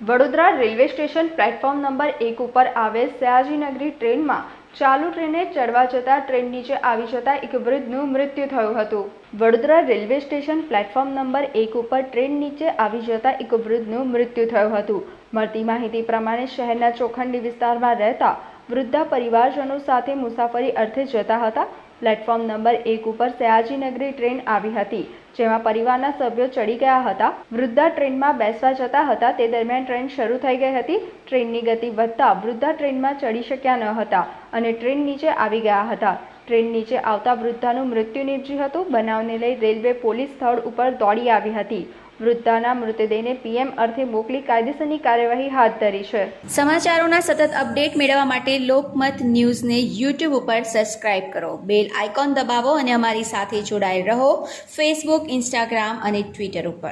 Vadodara railway station platform number એક ઉપર આવેલ સયાજીનગરી ટ્રેનમાં ચાલુ ટ્રેને ચડવા જતા ટ્રેન નીચે આવી જતા એક વૃદ્ધનું મૃત્યુ થયું હતું. Vadodara railway station platform number એક ઉપર ટ્રેન નીચે આવી જતા એક વૃદ્ધનું મૃત્યુ થયું હતું. મળતી માહિતી પ્રમાણે શહેરના ચોખંડી વિસ્તારમાં રહેતા વૃદ્ધા પરિવારજનો સાથે મુસાફરી અર્થે જતા હતા. પ્લેટફોર્મ નંબર એક ઉપર સયાજીનગરી ટ્રેન આવી હતી, જેમાં પરિવારના સભ્યો ચડી ગયા હતા. વૃદ્ધા ટ્રેનમાં બેસવા જતા હતા, તે દરમિયાન ટ્રેન શરૂ થઈ ગઈ હતી. ટ્રેનની ગતિ વધતા વૃદ્ધા ટ્રેનમાં ચડી શક્યા ન હતા અને ટ્રેન નીચે આવી ગયા હતા. ટ્રેન નીચે આવતા વૃદ્ધાનું મૃત્યુ નીપજ્યું હતું. બનાવને લઈ રેલવે પોલીસ સ્થળ ઉપર દોડી આવી હતી. વૃદ્ધાના મૃતદેહને પીએમ અર્થે મોકલી કાયદેસરની કાર્યવાહી હાથ ધરી છે. સમાચારોના સતત અપડેટ મેળવવા માટે લોકમત ન્યૂઝને યુટ્યુબ ઉપર સબસ્ક્રાઇબ કરો. બેલ આઇકોન દબાવો અને અમારી સાથે જોડાયેલ રહો. ફેસબુક ઇન્સ્ટાગ્રામ અને ટ્વિટર ઉપર.